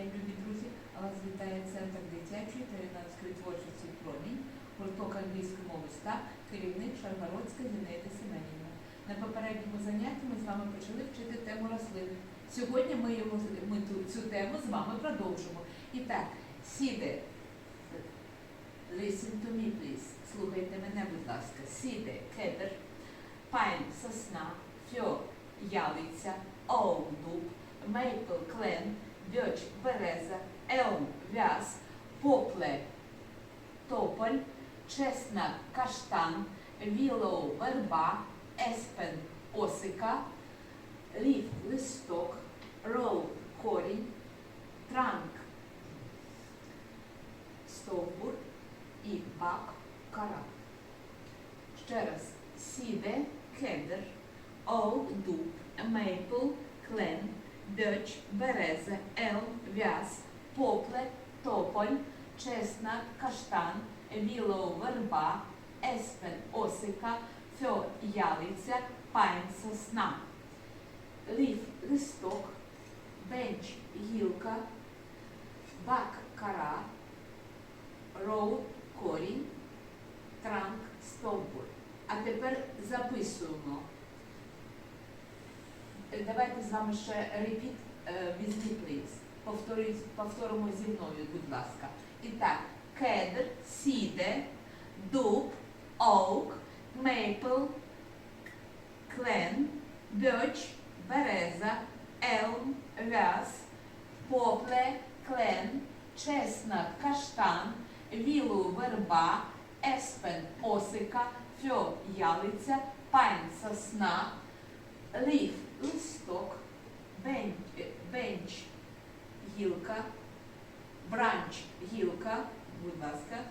день, любі друзі. Вас вітає Центр дитячої та юнацької творчості «Промінь», гурток англійської мови ста, керівник Шаргородська Зінаїда Семенівна. На попередньому занятті ми з вами почали вчити тему рослин. Сьогодні ми, його, ми ту, цю тему з вами продовжимо. І так, сіде, listen to me, please. Слухайте мене, будь ласка. Сіде, кедр, пайн, сосна, фьо, ялиця, оу, дуб, мейпл, клен, бьоч, береза, елм, вяз, попле, тополь, чеснок, каштан, вілоу, верба, еспен, осика, ліф, листок, роу, корінь, транк, стовбур і бак, кара. Ще раз. Сіде, кедр, оу, дуб, мейпл, клен, бьоч, береза, елм, вяз, попле, тополь, чесна, каштан, вілоу, верба, еспен, осика, фьо, ялиця, пайн, сосна. Ліф, листок, бенч, гілка, бак, кара, роу, корінь, транк, стовбур. А тепер записуємо. Давайте з вами ще repeat with me, please. Повторюй- Повторимо зі мною, будь ласка. І так, кедр, сіде, дуб, оук, мейпл, клен, бьоч, береза, елм, вяз, попле, клен, чеснок, каштан, вілу, верба, еспен, осика, фьо, ялиця, пайн, сосна, ліф, листок, бенч, гілка, бранч, гілка, будь ласка,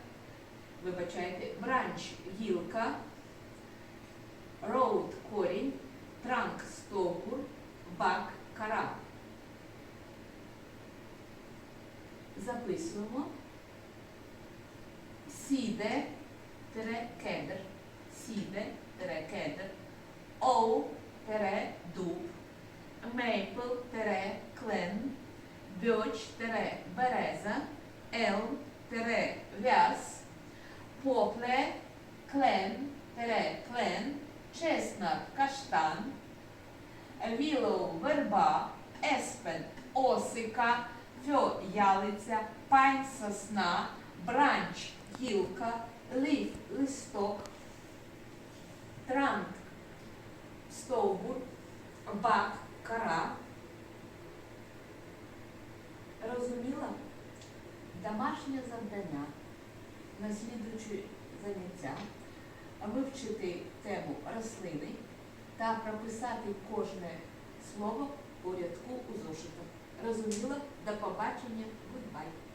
вибачайте, бранч, гілка, роуд, корінь, транк, стовбур, бак, кара. Записуємо. Сіде, кедр, сіде, оу, тире, дуб, мейпл, тире, клен, бьоч, тире, береза, елм, тире, вяз, попле, клен, тире, клен, чеснок, каштан, вілоу, верба, еспен, осика, фьо, ялиця, пайн, сосна, бранч, гілка, ліф, листок, транк, стовбур, бак, кара. Розуміла? Домашнє завдання на слідуючі заняття вивчити тему рослини та прописати кожне слово по рядку у зошитах. Розуміла? До побачення. Goodbye.